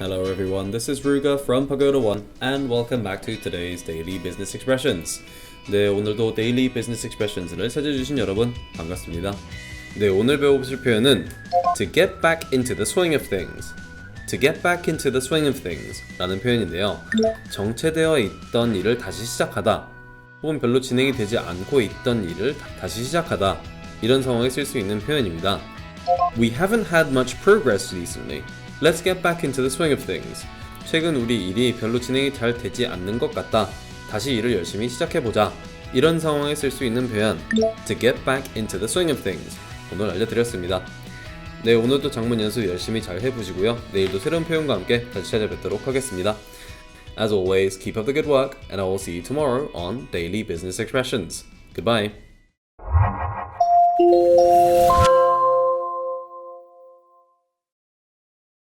Hello everyone, this is Ruga from Pagoda One and welcome back to today's Daily Business Expressions. 네, 오늘도 Daily Business Expressions를 찾아주신 여러분 반갑습니다. 네, 오늘 배워보실 표현은 to get back into the swing of things. to get back into the swing of things 라는 표현인데요. 정체되어 있던 일을 다시 시작하다 혹은 별로 진행이 되지 않고 있던 일을 다- 다시 시작하다 이런 상황에 쓸 수 있는 표현입니다. We haven't had much progress recently. Let's get back into the swing of things. 최근 우리 일이 별로 진행이 잘 되지 않는 것 같다. 다시 일을 열심히 시작해보자. 이런 상황에 쓸 수 있는 표현 to get back into the swing of things 오늘 알려드렸습니다. 네, 오늘도 장문 연습 열심히 잘 해보시고요. 내일도 새로운 표현과 함께 다시 찾아뵙도록 하겠습니다. As always, keep up the good work, and I will see you tomorrow on Daily Business Expressions. Goodbye.